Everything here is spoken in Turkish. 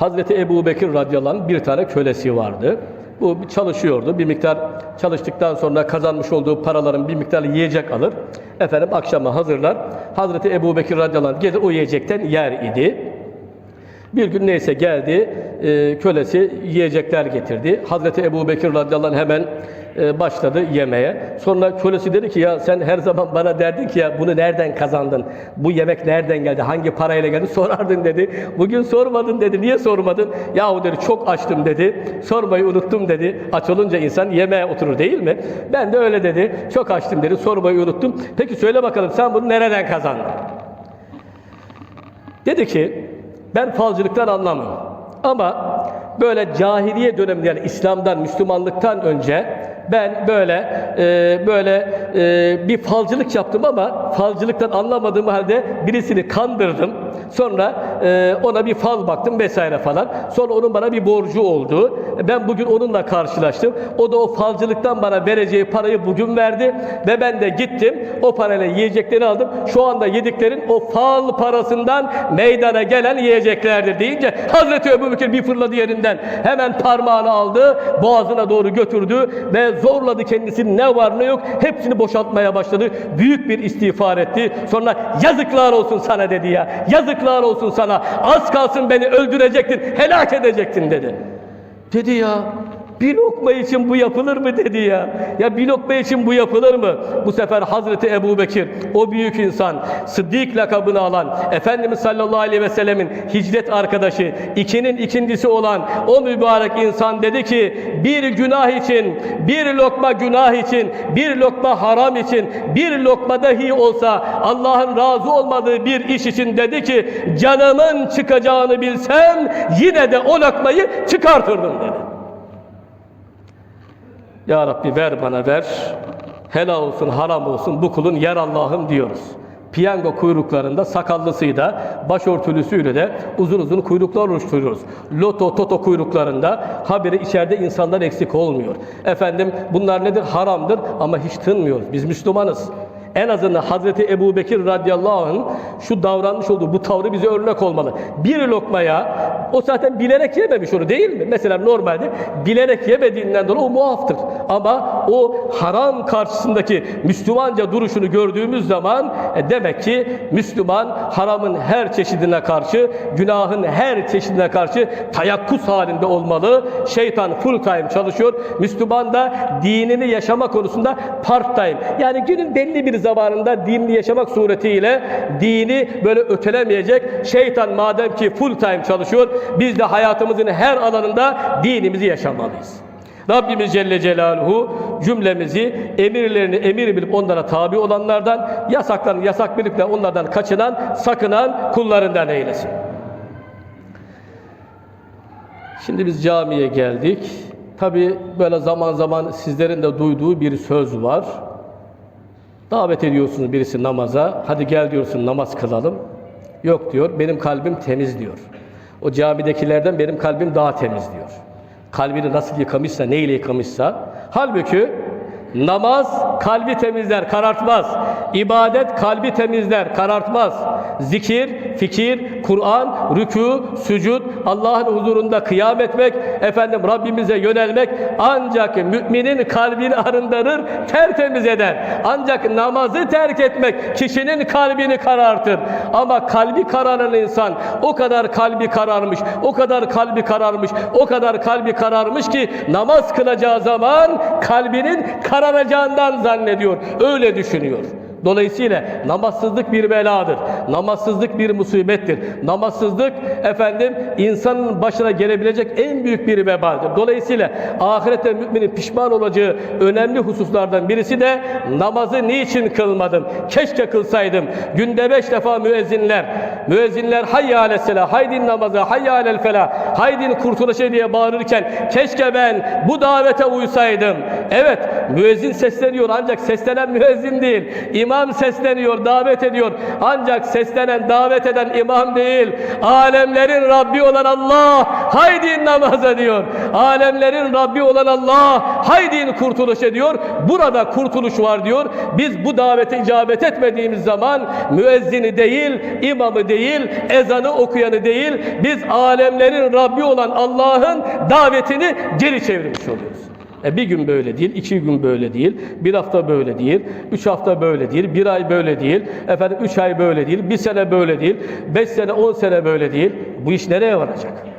Hazreti Ebu Bekir radıyallahu anh bir tane kölesi vardı. Bu çalışıyordu. Bir miktar çalıştıktan sonra kazanmış olduğu paraların bir miktar yiyecek alır. Efendim akşama hazırlar. Hazreti Ebu Bekir radıyallahu anh gelir o yiyecekten yer idi. Bir gün neyse geldi, e, kölesi yiyecekler getirdi. Hazreti Ebu Bekir radıyallahu anh hemen başladı yemeye. Sonra kölesi dedi ki ya sen her zaman bana derdin ki ya bunu nereden kazandın? Bu yemek nereden geldi? Hangi parayla geldi? Sorardın dedi. Bugün sormadın dedi. Niye sormadın? Yahu dedi çok açtım dedi. Sormayı unuttum dedi. Aç olunca insan yemeğe oturur değil mi? Ben de öyle dedi. Çok açtım dedi. Sormayı unuttum. Peki söyle bakalım sen bunu nereden kazandın? Dedi ki ben falcılıktan anlamam. Ama böyle cahiliye döneminde yani İslam'dan, Müslümanlıktan önce ben böyle e, böyle e, bir falcılık yaptım ama falcılıktan anlamadığım halde birisini kandırdım. Sonra e, ona bir fal baktım vesaire falan. Sonra onun bana bir borcu oldu. Ben bugün onunla karşılaştım. O da o falcılıktan bana vereceği parayı bugün verdi ve ben de gittim. O parayla yiyecekleri aldım. Şu anda yediklerin o fal parasından meydana gelen yiyeceklerdir deyince Hazreti Ebubekir bir fırladı yerinden. Hemen parmağını aldı, boğazına doğru götürdü ve zorladı kendisini ne var ne yok hepsini boşaltmaya başladı. Büyük bir istiğfar etti. Sonra yazıklar olsun sana dedi ya. Yazıklar olsun sana. Az kalsın beni öldürecektin, helak edecektin dedi. Dedi ya bir lokma için bu yapılır mı dedi ya. Ya bir lokma için bu yapılır mı? Bu sefer Hazreti Ebu Bekir o büyük insan Sıddık lakabını alan Efendimiz sallallahu aleyhi ve sellemin hicret arkadaşı ikinin ikincisi olan o mübarek insan dedi ki bir günah için bir lokma günah için bir lokma haram için bir lokma dahi olsa Allah'ın razı olmadığı bir iş için dedi ki canımın çıkacağını bilsem yine de o lokmayı çıkartırdım dedi. Ya Rabbi ver bana ver. Helal olsun, haram olsun bu kulun yer Allah'ım diyoruz. Piyango kuyruklarında sakallısıyla, başörtülüsüyle de uzun uzun kuyruklar oluşturuyoruz. Loto, toto kuyruklarında haberi içeride insanlar eksik olmuyor. Efendim bunlar nedir? Haramdır ama hiç tınmıyoruz. Biz Müslümanız. En azından Hazreti Ebu Bekir radıyallahu anh şu davranmış olduğu bu tavrı bize örnek olmalı. Bir lokmaya o zaten bilerek yememiş onu değil mi? Mesela normalde bilerek yemediğinden dolayı o muaftır. Ama o haram karşısındaki Müslümanca duruşunu gördüğümüz zaman e, demek ki Müslüman haramın her çeşidine karşı, günahın her çeşidine karşı tayakkuz halinde olmalı. Şeytan full time çalışıyor. Müslüman da dinini yaşama konusunda part time. Yani günün belli bir zamanında dinini yaşamak suretiyle dini böyle ötelemeyecek. Şeytan madem ki full time çalışıyor, biz de hayatımızın her alanında dinimizi yaşamalıyız. Rabbimiz Celle Celaluhu cümlemizi emirlerini emir bilip onlara tabi olanlardan, yasaklarını yasak bilip de onlardan kaçınan, sakınan kullarından eylesin. Şimdi biz camiye geldik. Tabi böyle zaman zaman sizlerin de duyduğu bir söz var. Davet ediyorsunuz birisi namaza. Hadi gel diyorsun namaz kılalım. Yok diyor. Benim kalbim temiz diyor. O camidekilerden benim kalbim daha temiz diyor. Kalbini nasıl yıkamışsa, neyle yıkamışsa. Halbuki namaz kalbi temizler, karartmaz. İbadet kalbi temizler, karartmaz. Zikir, fikir, Kur'an, rükû, sücud, Allah'ın huzurunda kıyam etmek, efendim Rabbimize yönelmek ancak müminin kalbini arındırır, tertemiz eder. Ancak namazı terk etmek kişinin kalbini karartır. Ama kalbi kararan insan o kadar kalbi kararmış, o kadar kalbi kararmış, o kadar kalbi kararmış ki namaz kılacağı zaman kalbinin kararacağından zannediyor. Öyle düşünüyor. Dolayısıyla namazsızlık bir beladır. Namazsızlık bir musibettir. Namazsızlık efendim insanın başına gelebilecek en büyük bir vebaldir. Dolayısıyla ahirette müminin pişman olacağı önemli hususlardan birisi de namazı niçin kılmadım? Keşke kılsaydım. Günde beş defa müezzinler, müezzinler hayya aleyhisselam, haydin namaza, hayya alel felah, haydin kurtuluşa diye bağırırken keşke ben bu davete uysaydım. Evet müezzin sesleniyor ancak seslenen müezzin değil. İmam sesleniyor, davet ediyor. Ancak seslenen, davet eden imam değil. Alemlerin Rabbi olan Allah. Haydi namaza diyor. Alemlerin Rabbi olan Allah. Haydi kurtuluş ediyor. Burada kurtuluş var diyor. Biz bu davete icabet etmediğimiz zaman müezzini değil, imamı değil, ezanı okuyanı değil, biz alemlerin Rabbi olan Allah'ın davetini geri çevirmiş oluyoruz. E bir gün böyle değil, iki gün böyle değil, bir hafta böyle değil, üç hafta böyle değil, bir ay böyle değil, efendim üç ay böyle değil, bir sene böyle değil, beş sene, on sene böyle değil. Bu iş nereye varacak?